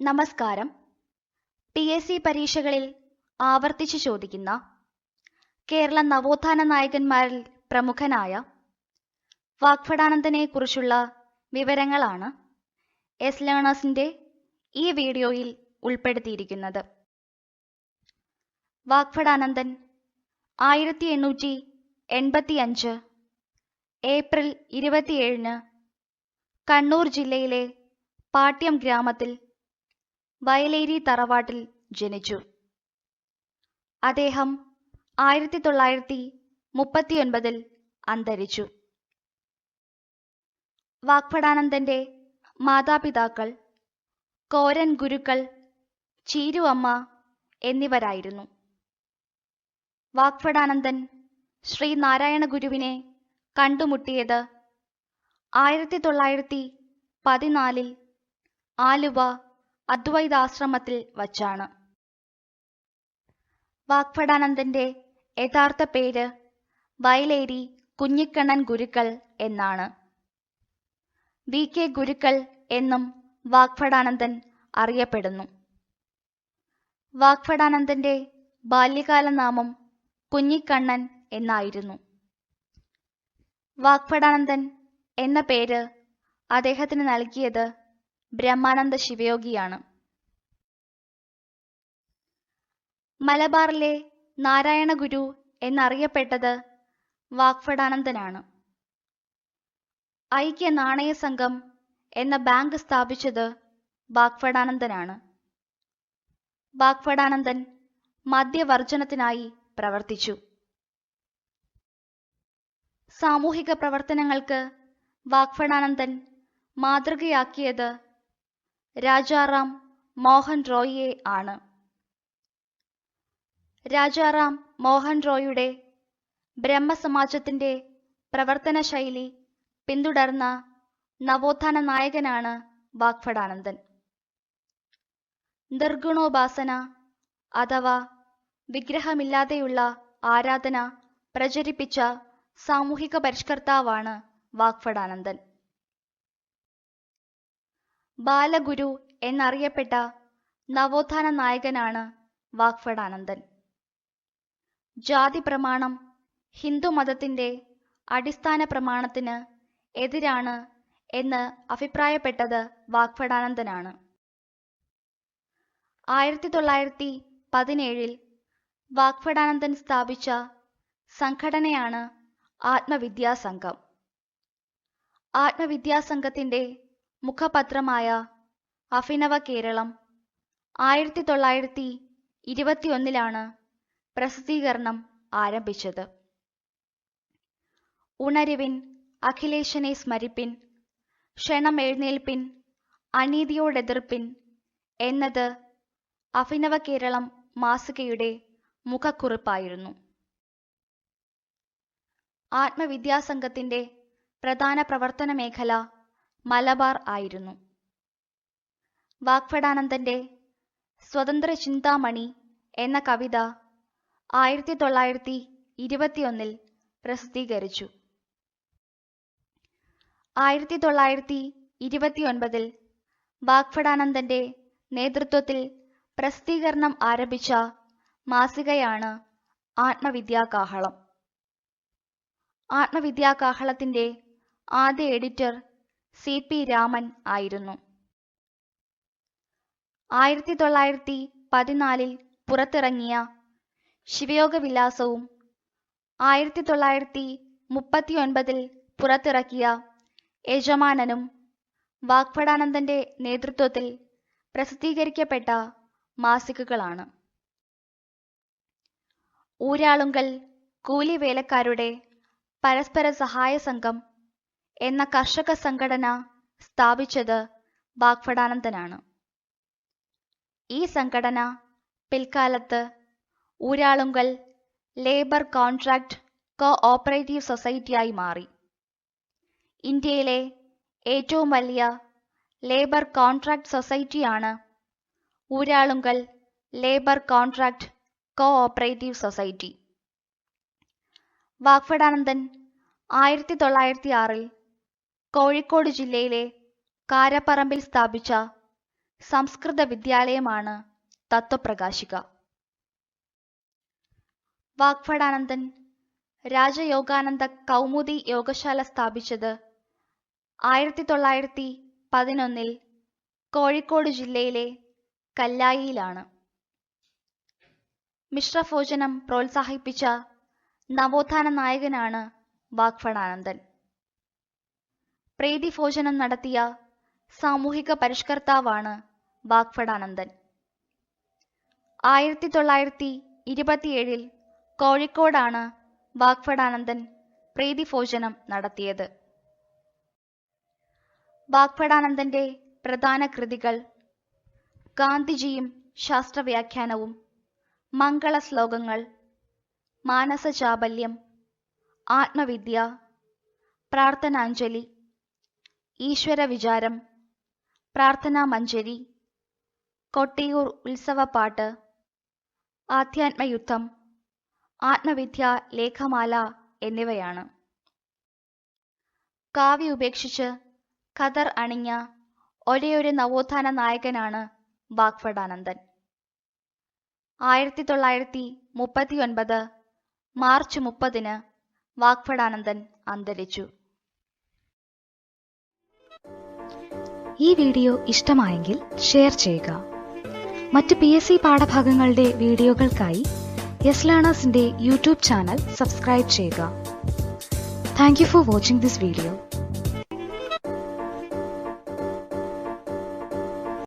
നമസ്കാരം. P S C പരീക്ഷകളിൽ ആവർത്തിച്ചു ചോദിക്കുന്ന കേരള നവോത്ഥാന നായകന്മാരിൽ പ്രമുഖനായ വാഗ്ഭടാനന്ദനെ കുറിച്ചുള്ള വിവരങ്ങളാണ് എസ് ലേണേഴ്സിന്റെ ഈ വീഡിയോയിൽ ഉൾപ്പെടുത്തിയിരിക്കുന്നത്. വാഗ്ഭടാനന്ദൻ ആയിരത്തി എണ്ണൂറ്റി എൺപത്തി അഞ്ച് ഏപ്രിൽ ഇരുപത്തിയേഴിന് കണ്ണൂർ ജില്ലയിലെ പാട്യം ഗ്രാമത്തിൽ വയലേരി തറവാട്ടിൽ ജനിച്ചു. അദ്ദേഹം ആയിരത്തി തൊള്ളായിരത്തി മുപ്പത്തിയൊൻപതിൽ അന്തരിച്ചു. വാഗ്ഭടാനന്ദന്റെ മാതാപിതാക്കൾ കോരൻ ഗുരുക്കൾ ചീരുവമ്മ എന്നിവരായിരുന്നു. വാഗ്ഭടാനന്ദൻ ശ്രീനാരായണ ഗുരുവിനെ കണ്ടുമുട്ടിയത് ആയിരത്തി തൊള്ളായിരത്തി പതിനാലിൽ ആലുവ അദ്വൈതാശ്രമത്തിൽ വച്ചാണ്. വാഗ്ഭടാനന്ദന്റെ യഥാർത്ഥ പേര് വയലേരി കുഞ്ഞിക്കണ്ണൻ ഗുരുക്കൾ എന്നാണ്. വി കെ ഗുരുക്കൾ എന്നും വാഗ്ഭടാനന്ദൻ അറിയപ്പെടുന്നു. വാഗ്ഭടാനന്ദന്റെ ബാല്യകാല നാമം കുഞ്ഞിക്കണ്ണൻ എന്നായിരുന്നു. വാഗ്ഭടാനന്ദൻ എന്ന പേര് അദ്ദേഹത്തിന് നൽകിയത് ബ്രഹ്മാനന്ദ ശിവയോഗിയാണ്. മലബാറിലെ നാരായണ ഗുരു എന്നറിയപ്പെട്ടത് വാഗ്ഭടാനന്ദനാണ് ഐക്യ നാണയ സംഘം എന്ന ബാങ്ക് സ്ഥാപിച്ചത് വാഗ്ഭടാനന്ദനാണ് വാഗ്ഭടാനന്ദൻ മദ്യവർജനത്തിനായി പ്രവർത്തിച്ചു. സാമൂഹിക പ്രവർത്തനങ്ങൾക്ക് വാഗ്ഭടാനന്ദൻ മാതൃകയാക്കിയത് രാജാറാം മോഹൻ റോയിയെ ആണ്. രാജാറാം മോഹൻ റോയിയുടെ ബ്രഹ്മസമാജത്തിന്റെ പ്രവർത്തന ശൈലി പിന്തുടർന്ന നവോത്ഥാന നായകനാണ് വാഗ്ഫടാനന്ദൻ നിർഗുണോപാസന അഥവാ വിഗ്രഹമില്ലാതെയുള്ള ആരാധന പ്രചരിപ്പിച്ച സാമൂഹിക പരിഷ്കർത്താവാണ് വാഗ്ഫടാനന്ദൻ ബാലഗുരു എന്നറിയപ്പെട്ട നവോത്ഥാന നായകനാണ് വാഗ്ഫടാനന്ദൻ ജാതി പ്രമാണം ഹിന്ദുമതത്തിന്റെ അടിസ്ഥാന പ്രമാണത്തിന് എതിരാണ് എന്ന് അഭിപ്രായപ്പെട്ടത് വാഗ്ഫടാനന്ദനാണ് ആയിരത്തി തൊള്ളായിരത്തി പതിനേഴിൽ വാഗ്ഫടാനന്ദൻ സ്ഥാപിച്ച സംഘടനയാണ് ആത്മവിദ്യാസംഘം. സംഘത്തിന്റെ മുഖപത്രമായ അഭിനവ കേരളം ആയിരത്തി തൊള്ളായിരത്തി ഇരുപത്തിയൊന്നിലാണ് പ്രസിദ്ധീകരണം ആരംഭിച്ചത്. ഉണരുവിൻ അഖിലേഷനെ സ്മരിപ്പിൻ ക്ഷണം എഴുന്നേൽപ്പിൻ അനീതിയോടെതിർപ്പിൻ എന്നത് അഭിനവ കേരളം മാസികയുടെ മുഖക്കുറിപ്പായിരുന്നു. ആത്മവിദ്യാസംഘത്തിന്റെ പ്രധാന പ്രവർത്തന മേഖല മലബാർ ആയിരുന്നു. വാഗ്ഭടാനന്ദന്റെ സ്വതന്ത്ര ചിന്താമണി എന്ന കവിത ആയിരത്തി തൊള്ളായിരത്തി ഇരുപത്തിയൊന്നിൽ പ്രസിദ്ധീകരിച്ചു. ആയിരത്തി തൊള്ളായിരത്തി ഇരുപത്തിയൊൻപതിൽ വാഗ്ഭടാനന്ദന്റെ നേതൃത്വത്തിൽ പ്രസിദ്ധീകരണം ആരംഭിച്ച മാസികയാണ് ആത്മവിദ്യാകാഹളം ആത്മവിദ്യാകാഹളത്തിന്റെ ആദ്യ എഡിറ്റർ സി പി രാമൻ ആയിരുന്നു. ആയിരത്തി തൊള്ളായിരത്തി പതിനാലിൽ പുറത്തിറങ്ങിയ ശിവയോഗ വിലാസവും ആയിരത്തി തൊള്ളായിരത്തി മുപ്പത്തിയൊൻപതിൽ പുറത്തിറക്കിയ യജമാനനും വാഗ്ഭടാനന്ദന്റെ നേതൃത്വത്തിൽ പ്രസിദ്ധീകരിക്കപ്പെട്ട മാസികകളാണ്. ഊരാളുങ്കൽ കൂലിവേലക്കാരുടെ പരസ്പര സഹായ സംഘം എന്ന കർഷക സംഘടന സ്ഥാപിച്ചത് വാഗ്ഭടാനന്ദനാണ് ഈ സംഘടന പിൽക്കാലത്ത് Uralungal labour contract co operative സൊസൈറ്റിയായി മാറി. ഇന്ത്യയിലെ ഏറ്റവും വലിയ labour contract സൊസൈറ്റിയാണ് Uralungal labour contract co operative society. Vagbhatanandan ആയിരത്തി തൊള്ളായിരത്തി ആറിൽ കോഴിക്കോട് ജില്ലയിലെ കാരപ്പറമ്പിൽ സ്ഥാപിച്ച സംസ്കൃത വിദ്യാലയമാണ് തത്വപ്രകാശിക. വാഗ്ഭടാനന്ദൻ രാജയോഗാനന്ദ കൗമുദി യോഗശാല സ്ഥാപിച്ചത് ആയിരത്തി തൊള്ളായിരത്തി പതിനൊന്നിൽ കോഴിക്കോട് ജില്ലയിലെ കല്ലായിയിലാണ്. മിശ്രഭോജനം പ്രോത്സാഹിപ്പിച്ച നവോത്ഥാന നായകനാണ് വാഗ്ഭടാനന്ദൻ പ്രീതിഭോജനം നടത്തിയ സാമൂഹിക പരിഷ്കർത്താവാണ് വാഗ്ഫണാനന്ദൻ. ആയിരത്തി തൊള്ളായിരത്തി ഇരുപത്തിയേഴിൽ കോഴിക്കോടാണ് വാഗ്ഭടാനന്ദൻ പ്രീതിഭോജനം നടത്തിയത്. വാഗ്ഫടാനന്ദന്റെ പ്രധാന കൃതികൾ ഗാന്ധിജിയും ശാസ്ത്രവ്യാഖ്യാനവും മംഗള ശ്ലോകങ്ങൾ മാനസചാബല്യം ആത്മവിദ്യ പ്രാർത്ഥനാഞ്ജലി ഈശ്വര വിചാരം പ്രാർത്ഥനാ മഞ്ജരി കൊട്ടിയൂർ ഉത്സവപ്പാട്ട് ആധ്യാത്മയുദ്ധം ആത്മവിദ്യ ലേഖമാല എന്നിവയാണ്. കാവ്യ ഉപേക്ഷിച്ച് ഖദർ അണിഞ്ഞ ഒരേയൊരു നവോത്ഥാന നായകനാണ് ബാഗ്ഫടാനന്ദൻ ആയിരത്തി തൊള്ളായിരത്തി മുപ്പത്തി ഒൻപത് മാർച്ച് മുപ്പതിന് വാഗ്ഭടാനന്ദൻ അന്തരിച്ചു. ഈ വീഡിയോ ഇഷ്ടമായെങ്കിൽ ഷെയർ ചെയ്യുക. മറ്റ് പി എസ് സി പാഠഭാഗങ്ങളുടെ വീഡിയോകൾക്കായി യെസ് ലേണേഴ്സിന്റെ യൂട്യൂബ് ചാനൽ സബ്സ്ക്രൈബ് ചെയ്യുക. Thank you for watching this video.